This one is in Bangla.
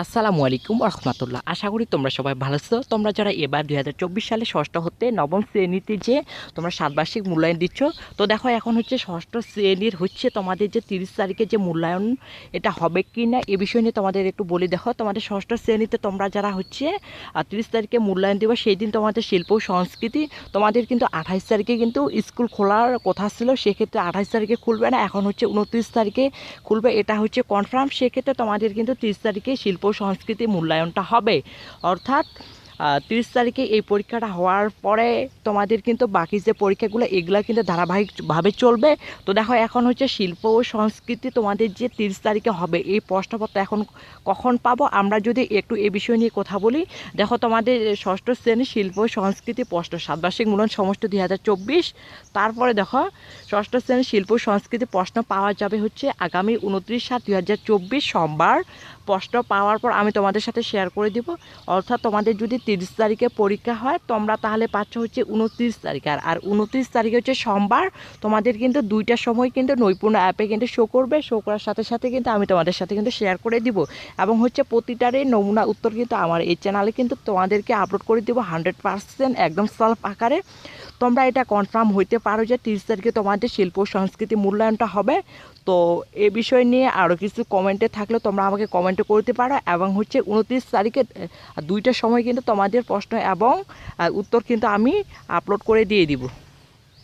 আসসালামু আলাইকুম রহমতুল্লাহ। আশা করি তোমরা সবাই ভালো আছো। তোমরা যারা এবার দুই হাজার চব্বিশ সালে ষষ্ঠ হতে নবম শ্রেণীতে যে তোমরা সাতবার্ষিক মূল্যায়ন দিচ্ছ, তো দেখো এখন হচ্ছে ষষ্ঠ শ্রেণির হচ্ছে তোমাদের যে তিরিশ তারিখে যে মূল্যায়ন এটা হবে কি না এ বিষয় নিয়ে তোমাদের একটু বলে দেখো। তোমাদের ষষ্ঠ শ্রেণীতে তোমরা যারা হচ্ছে তিরিশ তারিখে মূল্যায়ন দেবে, সেই দিন তোমাদের শিল্প সংস্কৃতি, তোমাদের কিন্তু আঠাইশ তারিখে কিন্তু স্কুল খোলার কথা ছিল, সেক্ষেত্রে আঠাইশ তারিখে খুলবে না, এখন হচ্ছে উনত্রিশ তারিখে খুলবে, এটা হচ্ছে কনফার্ম সেক্ষেত্রে তোমাদের কিন্তু তিরিশ তারিখে শিল্প ও সংস্কৃতি মূল্যায়নটা হবে। অর্থাৎ তিরিশ তারিখে এই পরীক্ষাটা হওয়ার পরে তোমাদের কিন্তু বাকি যে পরীক্ষাগুলো, এগুলো কিন্তু ধারাবাহিকভাবে চলবে। তো দেখো, এখন হচ্ছে শিল্প ও সংস্কৃতি তোমাদের যে তিরিশ তারিখে হবে, এই প্রশ্নপত্র এখন কখন পাবো? আমরা যদি একটু এ বিষয় নিয়ে কথা বলি, দেখো তোমাদের ষষ্ঠ শ্রেণি শিল্প ও সংস্কৃতি প্রশ্ন, সাতবার্ষিক মূলন সমষ্টি দুই হাজার চব্বিশ। তারপরে দেখো, ষষ্ঠ শ্রেণির শিল্প সংস্কৃতি প্রশ্ন পাওয়া যাবে হচ্ছে আগামী উনত্রিশ সাত দুই সোমবার। প্রশ্ন পাওয়ার পর আমি তোমাদের সাথে শেয়ার করে দিব। অর্থাৎ তোমাদের যদি তিরিশ তারিখে পরীক্ষা হয়, তোমরা তাহলে পাচ্ছ হচ্ছে উনত্রিশ তারিখ। আর আর উনত্রিশ তারিখে হচ্ছে সোমবার, তোমাদের কিন্তু দুইটার সময় কিন্তু নৈপুণ্য অ্যাপে কিন্তু শো করবে শো করার সাথে সাথে কিন্তু আমি তোমাদের সাথে কিন্তু শেয়ার করে দিব। এবং হচ্ছে প্রতিটারই নমুনা উত্তর কিন্তু আমার এই চ্যানেলে কিন্তু তোমাদেরকে আপলোড করে দিব হান্ড্রেড পার্সেন্ট একদম সেলফ আকারে। তোমরা এটা কনফার্ম হইতে পারো যে তিরিশ তারিখে তোমাদের শিল্প সংস্কৃতি মূল্যায়নটা হবে। তো এ বিষয় নিয়ে আরও কিছু কমেন্টে থাকলে তোমরা আমাকে কমেন্টে করতে পারো। এবং হচ্ছে উনত্রিশ তারিখে দুইটার সময় কিন্তু তোমাদের প্রশ্ন এবং উত্তর কিন্তু আমি আপলোড করে দিয়ে দিব।